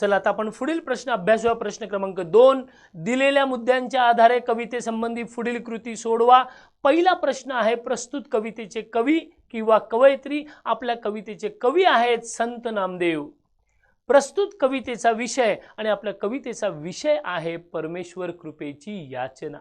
चला आता आपण पुढील प्रश्न अभ्यासूया प्रश्न क्रमांक दोन. दिलेल्या मुद्द्यांच्या आधारे कवितेसंबंधी पुढील कृती सोडवा. पहिला प्रश्न आहे प्रस्तुत कवितेचे कवी किंवा कवयित्री आपल्या कवितेचे कवी आहेत संत नामदेव. प्रस्तुत कवितेचा विषय आणि आपल्या कवितेचा विषय आहे परमेश्वर कृपेची याचना.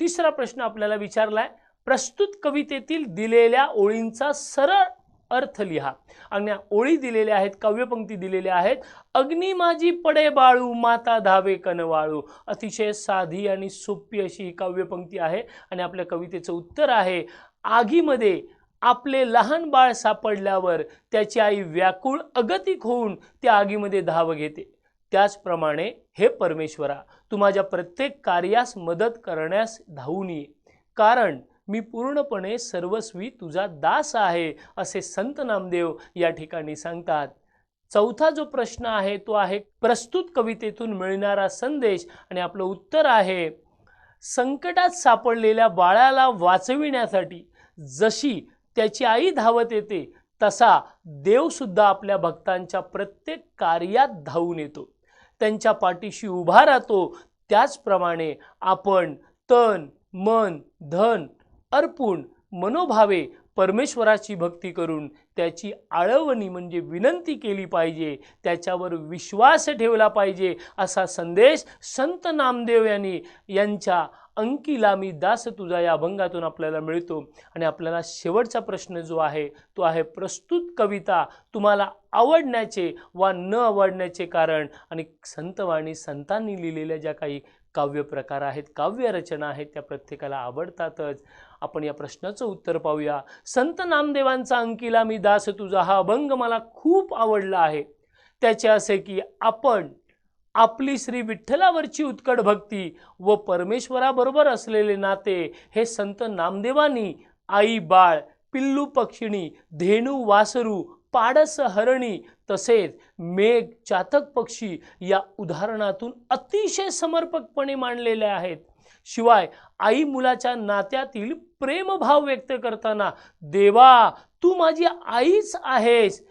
तिसरा प्रश्न आपल्याला विचारलाय प्रस्तुत कवितेतील दिलेल्या ओळींचा सरळ अर्थ लिहा. आणि ओळी दिलेल्या आहेत काव्यपंक्ती दिलेल्या आहेत. अग्नी माझी पडे बाळू माता धावे कनवाळू. अतिशय साधी आणि सोपी अशी ही काव्यपंक्ती आहे आणि आपल्या कवितेचं उत्तर आहे आगीमध्ये आपले लहान बाळ सापडल्यावर त्याची आई व्याकुळ अगतिक होऊन त्या आगीमध्ये धाव घेते. त्याचप्रमाणे हे परमेश्वरा तू माझ्या प्रत्येक कार्यास मदत करण्यास धावून ये. कारण मी पूर्णपणे सर्वस्वी तुझा दास आहे असे संत नामदेव या ठिकाणी सांगतात. चौथा जो प्रश्न आहे तो आहे प्रस्तुत कवितेतून मिळणारा संदेश आणि आपलं उत्तर आहे संकटात सापडलेल्या बाळाला वाचविण्यासाठी जशी त्याची आई धावत येते तसा देवसुद्धा आपल्या भक्तांच्या प्रत्येक कार्यात धावून येतो. त्यांच्या पाठीशी उभा राहतो त्याचप्रमाणे आपण तन मन धन अर्पून मनोभावे परमेश्वराची भक्ती करून त्याची आळवणी म्हणजे विनंती केली पाहिजे त्याच्यावर विश्वास ठेवला पाहिजे असा संदेश संत नामदेव यांनी यांच्या अंकीला मी दास तुझा या अभंगातून आपल्याला मिळतो. आणि आपल्याला शेवटचा प्रश्न जो आहे तो आहे प्रस्तुत कविता. तुम्हाला आवडण्याचे वा न आवडण्याचे कारण. आणि संतवाणी संतांनी लिहिलेल्या ज्या काही काव्य प्रकार आहेत काव्यरचना आहेत त्या प्रत्येकाला आवडतातच. आपण या प्रश्नाचं उत्तर पाहूया. संत नामदेवांचा अंकीला मी दास तुझा हा अभंग मला खूप आवडला आहे. त्याचे असे की आपण आपली श्री विठ्ठलावरची उत्कट भक्ती व परमेश्वराबरोबर असलेले नाते हे संत नामदेवांनी आई बाळ पिल्लू पक्षिणी धेनू वासरू पाडस हरणी तसेच मेघ चातक पक्षी या उदाहरणातून अतिशय समर्पकपणे मांडलेले आहेत. शिवाय आई मुलाच्या नात्यातील प्रेमभाव व्यक्त करताना देवा तू माझी आईच आहेस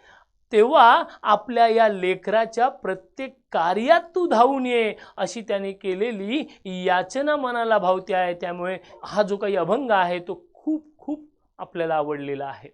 तेव्हा आपल्या या लेकराच्या प्रत्येक कार्यात तू धावून ये अशी त्याने केलेली याचना मनाला भावते आहे. त्यामुळे हा जो काही अभंग आहे तो खूप खूप आपल्याला आवडलेला आहे.